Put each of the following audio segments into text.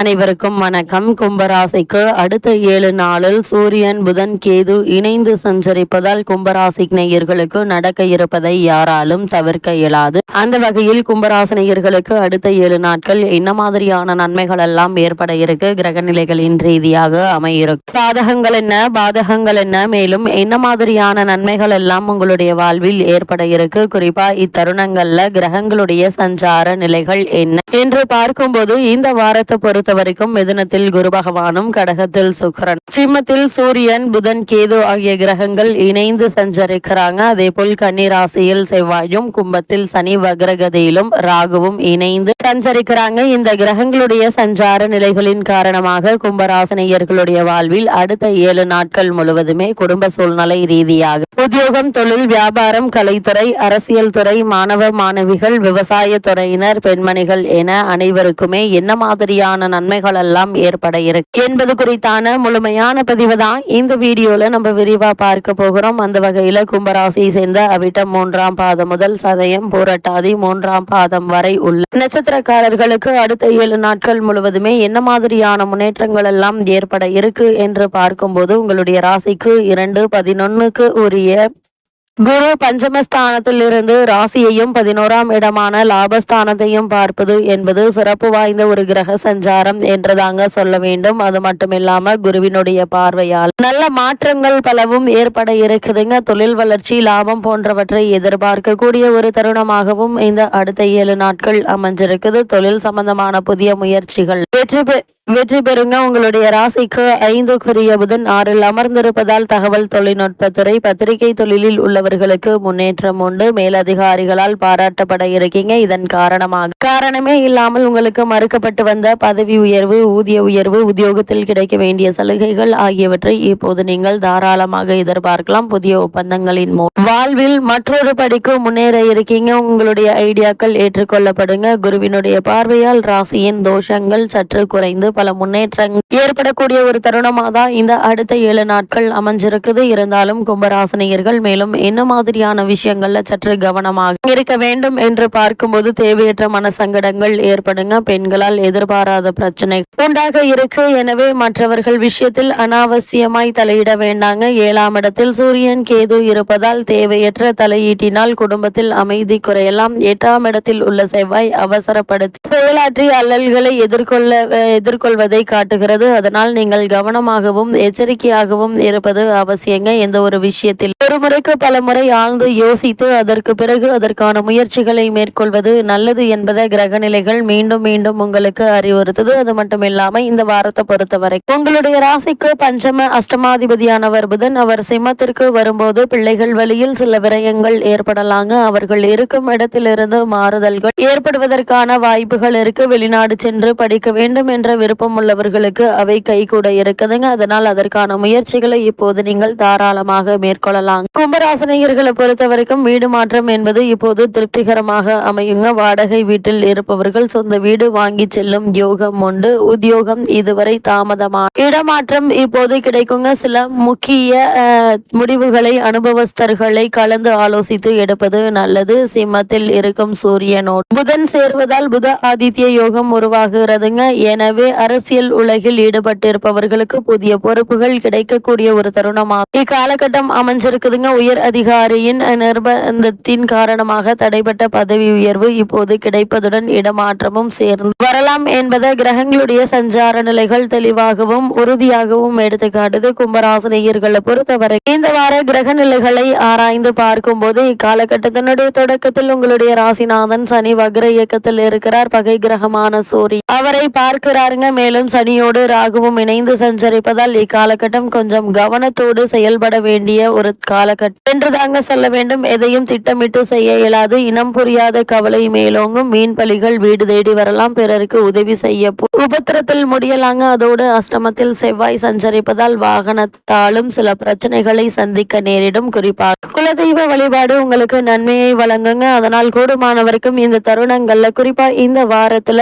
அனைவருக்கும் வணக்கம். கும்பராசிக்கு அடுத்த ஏழு நாளில் சூரியன் புதன் கேது இணைந்து சஞ்சரிப்பதால் கும்பராசி நேயர்களுக்கு நடக்க இருப்பதை யாராலும் தவிர்க்க இயலாது. அந்த வகையில் கும்பராசி நேயர்களுக்கு அடுத்த ஏழு நாட்கள் என்ன மாதிரியான நன்மைகள் எல்லாம் ஏற்பட இருக்கு? கிரக நிலைகளின் ரீதியாக அமையிருக்கும் சாதகங்கள் என்ன? பாதகங்கள் என்ன? மேலும் என்ன மாதிரியான நன்மைகள் எல்லாம் உங்களுடைய வாழ்வில் ஏற்பட இருக்கு? குறிப்பா இத்தருணங்கள்ல கிரகங்களுடைய சஞ்சார நிலைகள் என்ன? என்று பார்க்கும்போது இந்த வாரத்தை பொறுத்த வரைக்கும் மிதனத்தில் குரு பகவானும் கடகத்தில் சுக்கரன் சிம்மத்தில் சூரியன் புதன் கேது ஆகிய கிரகங்கள் இணைந்து சஞ்சரிக்கிறாங்க. அதே போல் கன்னி ராசியில் செவ்வாயும் கும்பத்தில் சனி வக்ரகதியிலும் ராகுவும் இணைந்து சஞ்சரிக்கிறாங்க. இந்த கிரகங்களுடைய சஞ்சார நிலைகளின் காரணமாக கும்பராசனையர்களுடைய வாழ்வில் அடுத்த ஏழு நாட்கள் முழுவதுமே குடும்ப சூழ்நிலை ரீதியாக உத்தியோகம் தொழில் வியாபாரம் கலைத்துறை அரசியல் துறை மாணவ மாணவிகள் விவசாய துறையினர் பெண்மணிகள் என அனைவருக்குமே என்ன மாதிரியான நன்மைகள் எல்லாம் ஏற்பட இருக்கு. என்பது குறித்தான முழுமையான பதிவு தான் இந்த வீடியோல நம்ம விரிவா பார்க்க போகிறோம். அந்த வகையில கும்பராசியை சேர்ந்த அவிட்டம் மூன்றாம் பாதம் முதல் சதயம் போராட்டாதி மூன்றாம் பாதம் வரை உள்ள நட்சத்திரக்காரர்களுக்கு அடுத்த ஏழு நாட்கள் முழுவதுமே என்ன மாதிரியான முன்னேற்றங்கள் எல்லாம் ஏற்பட இருக்கு என்று பார்க்கும்போது உங்களுடைய ராசிக்கு இரண்டு பதினொன்னுக்கு உரிய குரு பஞ்சமஸ்தானத்தில் இருந்து ராசியையும் பதினோராம் இடமான லாபஸ்தானத்தையும் பார்ப்பது என்பது சிறப்பு வாய்ந்த ஒரு கிரக சஞ்சாரம் என்றுதாங்க சொல்ல வேண்டும். அது மட்டும் இல்லாம குருவினுடைய பார்வையால் நல்ல மாற்றங்கள் பலவும் ஏற்பட இருக்குதுங்க. தொழில் வளர்ச்சி லாபம் போன்றவற்றை எதிர்பார்க்கக்கூடிய ஒரு தருணமாகவும் இந்த அடுத்த ஏழு நாட்கள் அமைஞ்சிருக்குது. தொழில் சம்பந்தமான புதிய முயற்சிகள் வெற்றி பெ வெற்றி பெறுங்க. உங்களுடைய ராசிக்கு ஐந்துக்குரிய புதன் ஆறில் அமர்ந்திருப்பதால் தகவல் தொழில்நுட்பத்துறை பத்திரிகை தொழிலில் உள்ளவர்களுக்கு முன்னேற்றம் உண்டு. மேலதிகாரிகளால் பாராட்டப்பட இருக்கீங்க. இதன் காரணமாக காரணமே இல்லாமல் உங்களுக்கு மறுக்கப்பட்டு வந்த பதவி உயர்வு ஊதிய உயர்வு உத்தியோகத்தில் கிடைக்க வேண்டிய சலுகைகள் ஆகியவற்றை இப்போது நீங்கள் தாராளமாக எதிர்பார்க்கலாம். புதிய ஒப்பந்தங்களின் மூலம் வாழ்வில் மற்றொரு படிக்கு முன்னேற இருக்கீங்க. உங்களுடைய ஐடியாக்கள் ஏற்றுக்கொள்ளப்படுங்க. குருவினுடைய பார்வையால் ராசியின் தோஷங்கள் சற்று குறைந்து பல முன்னேற்றங்கள் ஏற்படக்கூடிய ஒரு தருணமாக தான் இந்த அடுத்த ஏழு நாட்கள் அமைஞ்சிருக்குது. இருந்தாலும் கும்பராசனியர்கள் மேலும் என்ன மாதிரியான விஷயங்கள்ல சற்று கவனமாக இருக்க வேண்டும் என்று பார்க்கும்போது தேவையற்ற மனசங்கடங்கள் ஏற்படுங்க. பெண்களால் எதிர்பாராத பிரச்சனை உண்டாக இருக்கு. எனவே மற்றவர்கள் விஷயத்தில் அனாவசியமாய் தலையிட வேண்டாங்க. ஏழாம் இடத்தில் சூரியன் கேது இருப்பதால் தேவையற்ற தலையீட்டினால் குடும்பத்தில் அமைதி குறையலாம். எட்டாம் இடத்தில் உள்ள செவ்வாய் அவசரப்படுத்தி செயலாற்றி அல்லல்களை எதிர்கொள்ள எதிர்கொள்ள எதிர்கொள்வதை காட்டுகிறது. அதனால் நீங்கள் கவனமாகவும் எச்சரிக்கையாகவும் இருப்பது அவசியங்க எந்த ஒரு விஷயத்தில். ஒரு முறைக்கு பல முறை ஆழ்ந்து யோசித்து அதற்கு பிறகு அதற்கான முயற்சிகளை மேற்கொள்வது நல்லது என்பதை கிரகநிலைகள் மீண்டும் மீண்டும் உங்களுக்கு அறிவுறுத்துது. அது மட்டும் இல்லாம இந்த வாரத்தை பொறுத்தவரை. உங்களுடைய ராசிக்கு பஞ்சம அஷ்டமாதிபதியானவர் புதன். அவர் சிம்மத்திற்கு வரும்போது பிள்ளைகள் வழியில் சில விரயங்கள் ஏற்படலாங்க. அவர்கள் இருக்கும் இடத்திலிருந்து மாறுதல்கள் ஏற்படுவதற்கான வாய்ப்புகள் இருக்கு. வெளிநாடு சென்று படிக்க வேண்டும் என்ற விருப்பம் உள்ளவர்களுக்கு அவை கைகூட இருக்குதுங்க அதனால் அதற்கான முயற்சிகளை இப்போது நீங்கள் தாராளமாக மேற்கொள்ளலாம். கும்பராசனையர்களை பொறுத்த வரைக்கும் வீடு மாற்றம் என்பது இப்போது திருப்திகரமாக அமையுங்க. வாடகை வீட்டில் இருப்பவர்கள் சொந்த வீடு வாங்கி செல்லும் யோகம் உண்டு. உத்தியோகம் இதுவரை தாமதமா இடமாற்றம் இப்போது கிடைக்குங்க. சில முக்கிய முடிவுகளை அனுபவஸ்தர்களை கலந்து ஆலோசித்து எடுப்பது நல்லது. சிம்மத்தில் இருக்கும் சூரியனோடு புதன் சேர்வதால் புத ஆதித்ய யோகம் உருவாகிறதுங்க. எனவே அரசியல் உலகில் ஈடுபட்டிருப்பவர்களுக்கு புதிய பொறுப்புகள் கிடைக்கக்கூடிய ஒரு தருணமாகும் இக்காலகட்டம் அமைஞ்சிருக்குதுங்க. உயர் அதிகாரியின் நிர்பந்தத்தின் காரணமாக தடைப்பட்ட பதவி உயர்வு இப்போது கிடைப்பதுடன் இடமாற்றமும் சேர்ந்து வரலாம் என்பதை கிரகங்களுடைய சஞ்சார நிலைகள் தெளிவாகவும் உறுதியாகவும் எடுத்துக்காட்டுது கும்பராசனையர்களை பொறுத்தவரை. இந்த வார கிரக நிலைகளை ஆராய்ந்து பார்க்கும்போது இக்காலகட்டத்தினுடைய தொடக்கத்தில் உங்களுடைய ராசிநாதன் சனி வக்ர இயக்கத்தில் இருக்கிறார். பகை கிரகமான சூரியன். அவரை பார்க்கிறாருங்க. மேலும் சனியோடு ராகுவும் இணைந்து சஞ்சரிப்பதால் இக்காலகட்டம் கொஞ்சம் கவனத்தோடு செயல்பட வேண்டிய ஒரு காலகட்டம் என்று தாங்க சொல்ல வேண்டும். எதையும் திட்டமிட்டு செய்ய இயலாது. இனம் புரியாத கவலை மேலோங்கும். மீன் பலிகள் வீடு தேடி வரலாம். பிறருக்கு உதவி செய்ய உபத்திரத்தில் முடியலாங்க. அதோடு அஷ்டமத்தில் செவ்வாய் சஞ்சரிப்பதால் வாகனத்தாலும் சில பிரச்சனைகளை சந்திக்க நேரிடும். குறிப்பாக குலதெய்வ வழிபாடு உங்களுக்கு நன்மையை வழங்குங்க. அதனால் கூடுமானவருக்கும் இந்த தருணங்கள்ல குறிப்பா இந்த வாரத்துல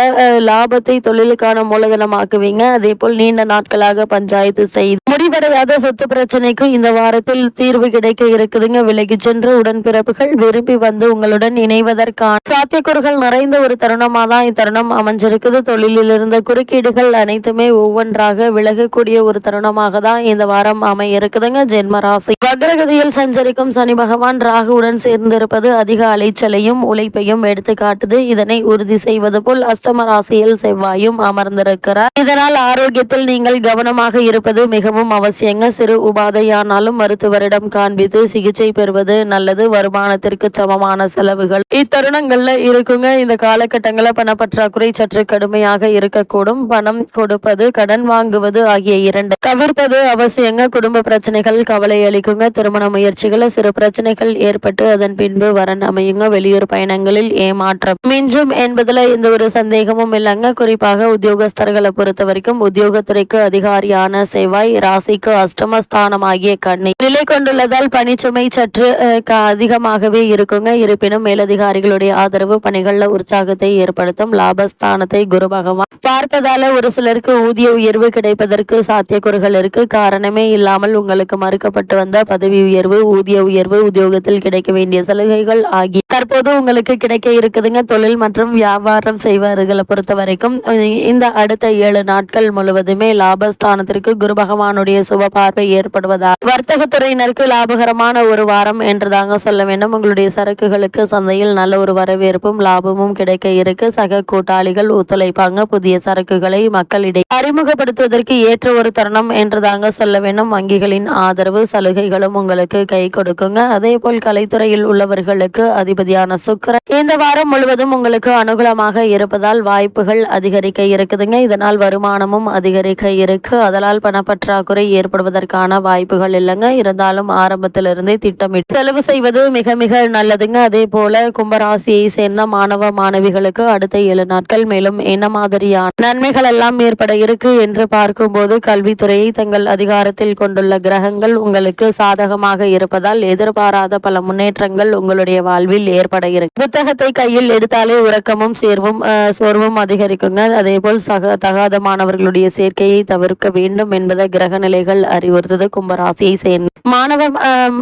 லாபத்தை தொழிலுக்கான மூலதன சாதனமாக்குவீங்க அதே போல் நீண்ட நாட்களாக பஞ்சாயத்து செய்து முடிவடையாத சொத்து பிரச்சனைக்கும் இந்த வாரத்தில் தீர்வு கிடைக்க இருக்குதுங்க. விலகி சென்று உடன்பிறப்புகள் விரும்பி வந்து உங்களுடன் இணைவதற்கான சாத்தியக்கூறுகள் நிறைந்த ஒரு தருணமா தான் இத்தருணம் அமைஞ்சிருக்குது. தொழிலில் இருந்த குறுக்கீடுகள் அனைத்துமே ஒவ்வொன்றாக விலகக்கூடிய ஒரு தருணமாக தான் இந்த வாரம் அமைய இருக்குதுங்க ஜென்ம ராசி. வக்ரகதியில் சஞ்சரிக்கும் சனி பகவான் ராகுவுடன் சேர்ந்திருப்பது அதிக அலைச்சலையும் உழைப்பையும் எடுத்து காட்டுது இதனை உறுதி செய்வது போல் அஷ்டம ராசியில் செவ்வாயும் அமர்ந்திருக்கு இருக்கிறார் இதனால் ஆரோக்கியத்தில் நீங்கள் கவனமாக இருப்பது மிகவும் அவசியங்க. சிறு உபாதையானாலும் மருத்துவரிடம் காண்பித்து சிகிச்சை பெறுவது நல்லது. வருமானத்திற்கு சமமான செலவுகள். இத்தருணங்கள்ல இருக்குங்க. இந்த காலகட்டங்களில் பணப்பற்றாக்குறை சற்று கடுமையாக இருக்கக்கூடும். பணம் கொடுப்பது கடன் வாங்குவது ஆகிய இரண்டு. தவிர்ப்பது அவசியங்க. குடும்ப பிரச்சனைகள் கவலை அளிக்குங்க. திருமண முயற்சிகளை சிறு பிரச்சனைகள் ஏற்பட்டு அதன் பின்பு வரன் அமையுங்க. வெளியூர் பயணங்களில் ஏமாற்றம். மிஞ்சும் என்பதுல எந்த ஒரு சந்தேகமும் இல்லைங்க. குறிப்பாக உத்தியோகஸ்தர்கள் பொறுத்த வரைக்கும் உத்தியோகத்துறைக்கு அதிகாரியான செவ்வாய் ராசிக்கு அஷ்டமஸ்தானமாகிய கண்ணி நிலை கொண்டுள்ளதால் பணிச்சுமை சற்று அதிகமாகவே இருக்குங்க. இருப்பினும் மேலதிகாரிகளுடைய ஆதரவு பணிகள்ல உற்சாகத்தை ஏற்படுத்தும் லாபஸ்தானத்தை குரு பகவான் பார்ப்பதால ஒரு சிலருக்கு ஊதிய உயர்வு கிடைப்பதற்கு சாத்தியக்கூறுகள் இருக்கு. காரணமே இல்லாமல் உங்களுக்கு மறுக்கப்பட்டு வந்த பதவி உயர்வு ஊதிய உயர்வு உத்தியோகத்தில் கிடைக்க வேண்டிய சலுகைகள் ஆகிய தற்போது உங்களுக்கு கிடைக்க இருக்குதுங்க. தொழில் மற்றும் வியாபாரம் செய்வார்களை பொறுத்த வரைக்கும். இந்த அடுத்த ஏழு நாட்கள் முழுவதுமே லாபஸ்தானத்திற்கு குரு பகவானுடைய சுப பார்வை ஏற்படுவதால் வர்த்தகத்துறையினருக்கு லாபகரமான ஒரு வாரம் என்று தாங்க சொல்ல வேண்டும். உங்களுடைய சரக்குகளுக்கு சந்தையில் நல்ல ஒரு வரவேற்பும் லாபமும் கிடைக்க இருக்கு. சக கூட்டாளிகள் ஒத்துழைப்பாங்க. புதிய சரக்குகளை மக்களிடையே அறிமுகப்படுத்துவதற்கு ஏற்ற ஒரு தருணம் என்று தாங்க சொல்ல வேண்டும். வங்கிகளின் ஆதரவு சலுகைகளும் உங்களுக்கு கை கொடுக்குங்க. அதே போல் கலைத்துறையில் உள்ளவர்களுக்கு அதிபதியான சுக்கர இந்த வாரம் முழுவதும் உங்களுக்கு அனுகூலமாக இருப்பதால் வாய்ப்புகள் அதிகரிக்க இருக்குதுங்க. இதனால் வருமானமும் அதிகரிக்க இருக்கு. அதனால் பணப்பற்றாக்குறை ஏற்படுவதற்கான வாய்ப்புகள் இல்லைங்க. இருந்தாலும் ஆரம்பத்திலிருந்தே திட்டமிட்டு செலவு செய்வது மிக மிக நல்லதுங்க. அதே போல கும்பராசியை சேர்ந்த மாணவ மாணவிகளுக்கு அடுத்த ஏழு நாட்கள் மேலும் என்ன மாதிரியான நன்மைகள் எல்லாம் ஏற்பட இருக்கு என்று பார்க்கும்போது கல்வித்துறையை தங்கள் அதிகாரத்தில் கொண்டுள்ள கிரகங்கள் உங்களுக்கு சாதகமாக இருப்பதால் எதிர்பாராத பல முன்னேற்றங்கள் உங்களுடைய வாழ்வில் ஏற்பட இருக்கு. புத்தகத்தை கையில் எடுத்தாலே உறக்கமும் சேர்வும் சோர்வும் அதிகரிக்குங்க. அதே போல் சக தகாதமானவர்களுடைய சேர்க்கையை தவிர்க்க வேண்டும் என்பதை கிரக நிலைகள் அறிவுறுத்தது. கும்பராசியை சேர்ந்த மாணவ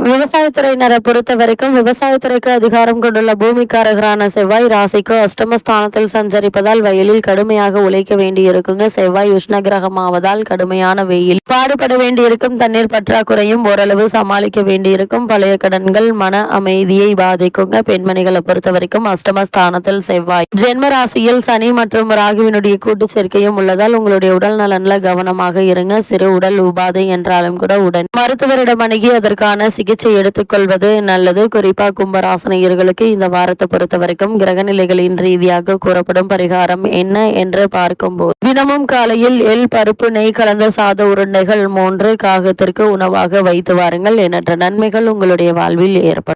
விவசாயத்துறையினரை பொறுத்த வரைக்கும் விவசாயத்துறைக்கு அதிகாரம் கொண்டுள்ள பூமிக்காரகரான செவ்வாய் ராசிக்கு அஷ்டமஸ்தானத்தில் சஞ்சரிப்பதால் வயலில் கடுமையாக உழைக்க வேண்டியிருக்குங்க. செவ்வாய் உஷ்ண கிரகமாவதால் கடுமையான வெயில். பாடுபட வேண்டியிருக்கும் தண்ணீர் பற்றாக்குறையும் ஓரளவு சமாளிக்க வேண்டியிருக்கும். பழைய கடன்கள் மன அமைதியை பாதிக்குங்க. பெண்மணிகளை பொறுத்த வரைக்கும் அஷ்டமஸ்தானத்தில் செவ்வாய். ஜென்ம ராசியில் சனி மற்றும் ராகுவினுடைய கூட்டு சேர்க்கையும் உள்ளதால் உங்களுடைய உடல் நலன்ல கவனமாக இருங்க. சிறு உடல் உபாதை என்றாலும் கூட உடன். மருத்துவரிடம் அணுகி அதற்கான சிகிச்சை எடுத்துக்கொள்வது நல்லது. குறிப்பாக கும்பராசனையர்களுக்கு இந்த வாரத்தை பொறுத்த வரைக்கும் கிரகநிலைகளின் ரீதியாக கூறப்படும் பரிகாரம் என்ன என்று பார்க்கும்போது தினமும் காலையில் எள் பருப்பு நெய் கலந்த சாத உருண்டைகள் மூன்று காகத்திற்கு உணவாக வைத்து வாருங்கள். எண்ணற்ற நன்மைகள் உங்களுடைய வாழ்வில் ஏற்படும்.